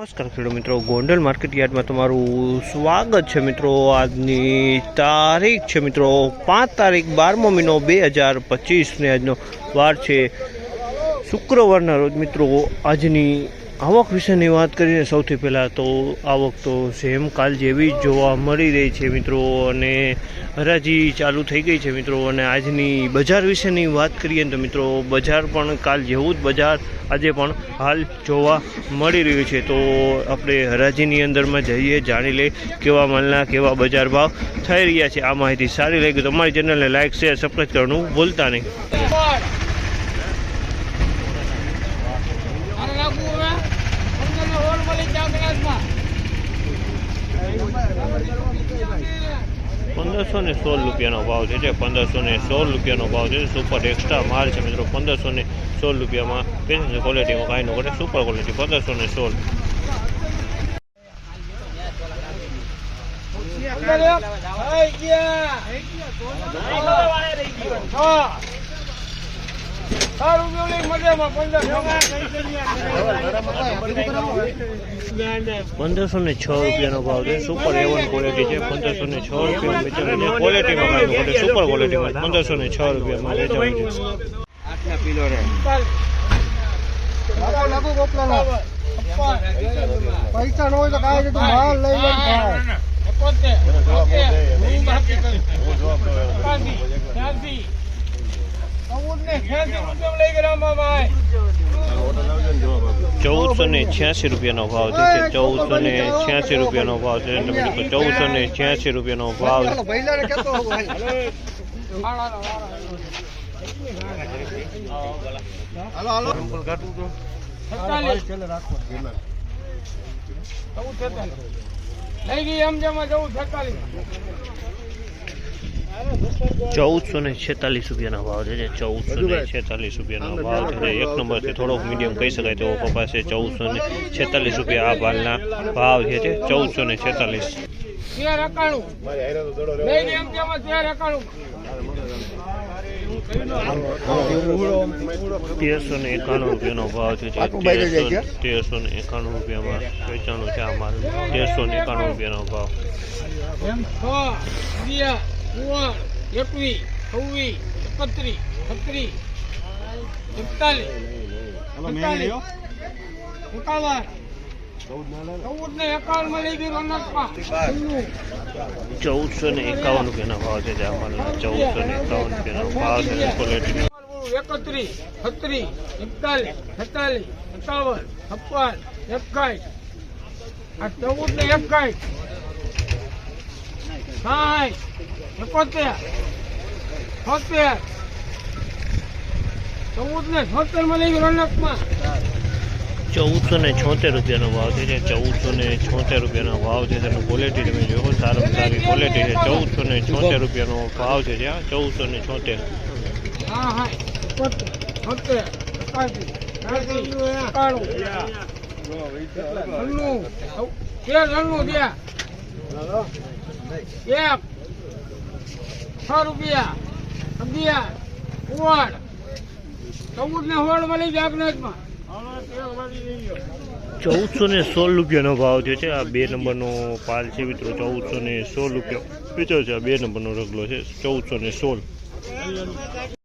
નમસ્કાર ખેડૂત મિત્રો, ગોંડલ માર્કેટ યાર્ડમાં તમારું સ્વાગત છે મિત્રો. આજની તારીખ છે મિત્રો, પાંચ તારીખ બારમો મહિનો બે હજાર પચીસને આજનો વાર છે. શુક્રવારના રોજ મિત્રો, આજની આવક વિશેની વાત કરીએ, સૌથી પહેલાં તો આવક તો સેમ કાલ જેવી જ જોવા મળી રહી છે મિત્રો અને હરાજી ચાલુ થઈ ગઈ છે મિત્રો અને આજની બજાર વિશેની વાત કરીએ તો મિત્રો બજાર પણ કાલ જેવું જ બજાર આજે પણ હાલ જોવા મળી રહ્યું છે. તો આપણે હરાજીની અંદરમાં જઈએ, જાણી લઈએ કેવા માલના કેવા બજાર ભાવ થઈ રહ્યા છે. આ માહિતી સારી લાગી તો અમારી ચેનલને લાઇક શેર સબસ્ક્રાઈબ કરવાનું ભૂલતા નહીં અને નાખવું હવે પંદરનો હોલ મળી જાય ગ્લાસમાં પંદરસો ને સોળ રૂપિયાનો ભાવ છે જે પંદરસો ને સોળ રૂપિયાનો ભાવ છે. સુપર એક્સ્ટ્રા માલ છે મિત્રો. પંદરસો ને સોળ રૂપિયામાં પેસેન્જર ક્વોલિટીમાં કાંઈ ન કરે. સુપર ક્વોલિટી પંદરસો ને સોળ. મજામાં પંદર પંદરસો ને છ રૂપિયાનો ભાવ છે. સુપર એવન ક્વોલિટી છે. પંદરસો ને છ રૂપિયા વેચાણ છે ભાવ છે. સુપર ક્વોલિટીમાં પંદરસો ને છ રૂપિયામાં વેચાણ છે. પૈસા ન હોય તો કાંઈ તું માલ લઈ લે ને ખાય. એકોતેર, બોતેર, હું બાકી કરું. એકાસી, ત્યાંસી, ચૌદ ને છ્યાસી રૂપિયા લઈ ગયા રામાભાઈ. ચૌદસો ને છ્યાસી રૂપિયાનો ભાવ છે ચૌદસો ને છ્યાસી રૂપિયાનો ભાવ છે, એટલે મિત્રો ચૌદસો ને છ્યાસી રૂપિયાનો ભાવ. લઈ ગઈ એમ જેમાં જવું છેતાલીસ ચૌદસો ને છેતાલીસ રૂપિયાના ભાવ છે ચૌદસો ને છેતાલીસ રૂપિયાનો ભાવ છે. એક નંબરથી થોડોક મીડિયમ કહી શકાય તેવો કપાસ છે. ચૌદસો ને છેતાલીસ રૂપિયા આ ભાલના ભાવ છે તે ચૌદસો ને છેતાલીસ તેરસો ને એકાણું રૂપિયાનો ભાવ છે તેરસો ને એકાણું રૂપિયામાં વેચાણું છે આ માલ તેરસો ને એકાણું રૂપિયાનો ભાવ. એકવીસ છવ્વીસ એકત્રીસ છત્રીસ એકતાલીસ એકતાલીસ એકાવન ચૌદ ને એકાવનમાં લઈ ગઈ ચૌદસો ને એકાવન રૂપિયાનો ભાવ છે ચૌદસો ને એકાવન રૂપિયાનો ભાવ છે ક્વોલિટી એકત્રીસ છત્રીસ એકતાલીસ છેતાલીસ એકાવન છપ્પન એકાઈસ. આ ચૌદ ને એકાઈસ. સાઠ એકોતેર છોતેર ચૌદ ને છોતેરમાં લઈ ગઈ રોનકમાં ચૌદસો ને છોતેર રૂપિયાનો ભાવ છે ચૌદસો ને છોતેર રૂપિયાનો ભાવ છે તેનો ક્વોલિટી તમે જોયો સારામાં સારી ક્વોલિટી છે ચૌદસો ને છોતેર રૂપિયાનો ભાવ છે ત્યાં ચૌદસો ને છોતેર હા એક, છ રૂપિયા, અગિયાર ચૌદ ને હોળ મળી જાગનાથમાં. ચૌદસો ને સોળ રૂપિયાનો ભાવ જે છે. આ બે નંબરનો પાલ છે મિત્રો. ચૌદસો ને સોળ રૂપિયા. વેચો છે. આ બે નંબરનો રગલો છે. ચૌદસો ને સોળ.